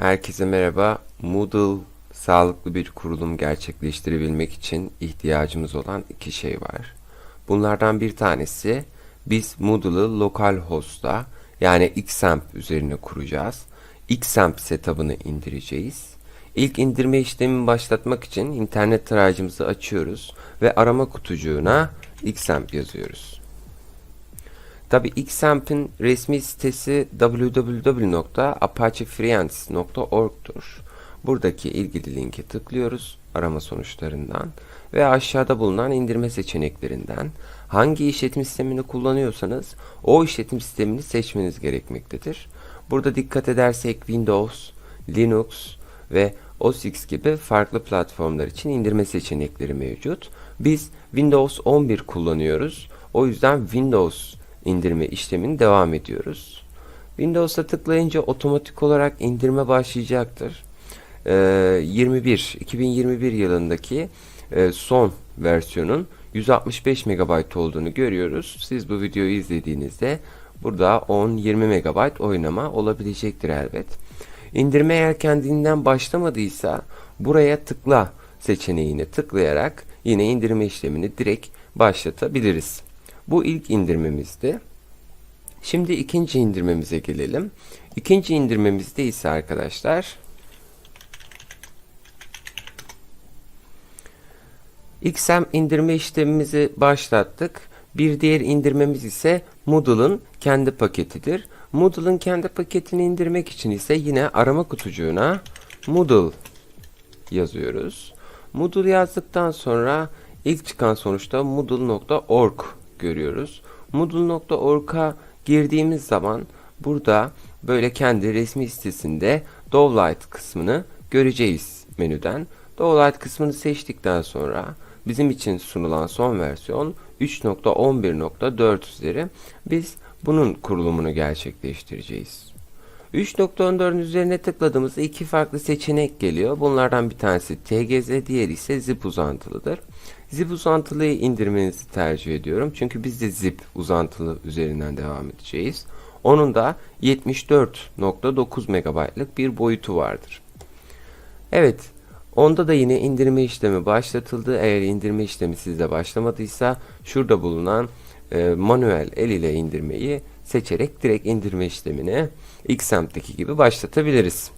Herkese merhaba. Moodle sağlıklı bir kurulum gerçekleştirebilmek için ihtiyacımız olan iki şey var. Bunlardan bir tanesi biz Moodle'ı lokal host'a yani Xampp üzerine kuracağız. Xampp setup'ını indireceğiz. İlk indirme işlemini başlatmak için internet tarayıcımızı açıyoruz ve arama kutucuğuna Xampp yazıyoruz. Tabi Xamp'in resmi sitesi www.apachefriends.org'dur. Buradaki ilgili linke tıklıyoruz arama sonuçlarından ve aşağıda bulunan indirme seçeneklerinden hangi işletim sistemini kullanıyorsanız o işletim sistemini seçmeniz gerekmektedir. Burada dikkat edersek Windows, Linux ve OS X gibi farklı platformlar için indirme seçenekleri mevcut. Biz Windows 11 kullanıyoruz. O yüzden Windows indirme işlemini devam ediyoruz. Windows'a tıklayınca otomatik olarak indirme başlayacaktır. Ee, 21 2021 yılındaki e, son versiyonun 165 MB olduğunu görüyoruz. Siz bu videoyu izlediğinizde burada 10-20 MB oynama olabilecektir elbet. İndirme eğer kendinden başlamadıysa buraya tıkla seçeneğine tıklayarak yine indirme işlemini direkt başlatabiliriz. Bu ilk indirmemizdi. Şimdi ikinci indirmemize gelelim. İkinci indirmemizde ise arkadaşlar XM indirme işlemimizi başlattık. Bir diğer indirmemiz ise Moodle'ın kendi paketidir. Moodle'ın kendi paketini indirmek için ise yine arama kutucuğuna Moodle yazıyoruz. Moodle yazdıktan sonra ilk çıkan sonuçta moodle.org görüyoruz. Moodle.org'a girdiğimiz zaman burada böyle kendi resmi sitesinde Dovelight kısmını göreceğiz menüden. Dovelight kısmını seçtikten sonra bizim için sunulan son versiyon 3.11.4 üzeri biz bunun kurulumunu gerçekleştireceğiz. 3.14'ün üzerine tıkladığımızda iki farklı seçenek geliyor. Bunlardan bir tanesi TGZ, diğeri ise zip uzantılıdır. Zip uzantılıyı indirmenizi tercih ediyorum. Çünkü biz de zip uzantılı üzerinden devam edeceğiz. Onun da 74.9 MB'lık bir boyutu vardır. Evet, onda da yine indirme işlemi başlatıldı. Eğer indirme işlemi sizde başlamadıysa şurada bulunan e, manuel el ile indirmeyi seçerek direkt indirme işlemini Xamp'teki gibi başlatabiliriz.